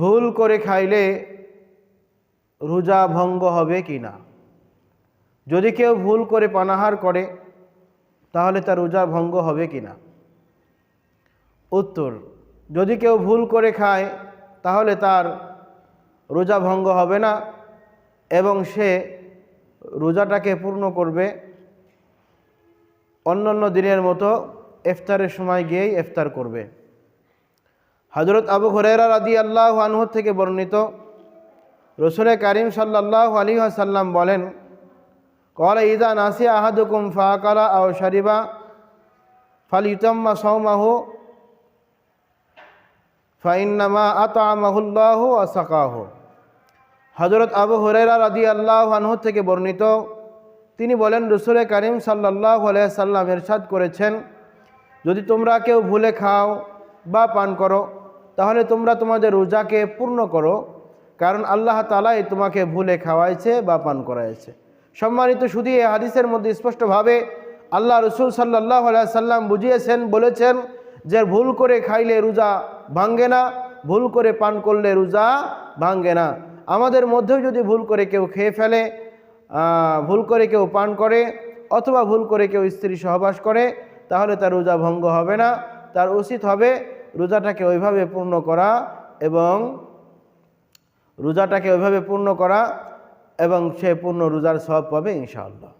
ভুল করে খাইলে রোজা ভঙ্গ হবে কি না? যদি কেউ ভুল করে পানাহার করে, তাহলে তার রোজা ভঙ্গ হবে কি না? উত্তর, যদি কেউ ভুল করে খায়, তাহলে তার রোজা ভঙ্গ হবে না এবং সে রোজাটাকে পূর্ণ করবে অন্যান্য দিনের মতো ইফতারের সময় গিয়েই ইফতার করবে। হজরত আবু হরেরা রাদি আল্লাহ আনহ থেকে বর্ণিত রসুলের করিম সাল্লাহ আলী সাল্লাম বলেন, কল ইদা নাসি আহাদুকুম ফাকালা আও শরিবা ফাল ইউতাম্মা সৌমাহু ফাইন্নামা আতামাহুল্লাহ আসাকাহ হজরত আবু হরেরা রাদি আল্লাহ আনহ থেকে বর্ণিত, তিনি বলেন, রসুলের করিম সাল্লাহ সাল্লাম এরশাদ করেছেন, যদি তোমরা কেউ ভুলে খাও বা পান করো তাহলে তোমরা তোমাদের রোজাকে পূর্ণ করো, কারণ আল্লাহ তালাই তোমাকে ভুলে খাওয়াইছে বা পান করাইছে। সম্মানিত শুধু এই হাদিসের মধ্যে স্পষ্টভাবে আল্লাহ রসুল সাল্লাহ সাল্লাম বুঝিয়েছেন, বলেছেন যে ভুল করে খাইলে রোজা ভাঙ্গে না, ভুল করে পান করলে রোজা ভাঙ্গে না। আমাদের মধ্যেও যদি ভুল করে কেউ খেয়ে ফেলে ভুল করে কেউ পান করে, অথবা ভুল করে কেউ স্ত্রী সহবাস করে, তাহলে তার রোজা ভঙ্গ হবে না। তার উচিত হবে রোজাটাকে ওইভাবে পূর্ণ করা এবং রোজাটাকে ওইভাবে পূর্ণ করা এবং সে পূর্ণ রোজার সব পাবে ইনশাআল্লাহ।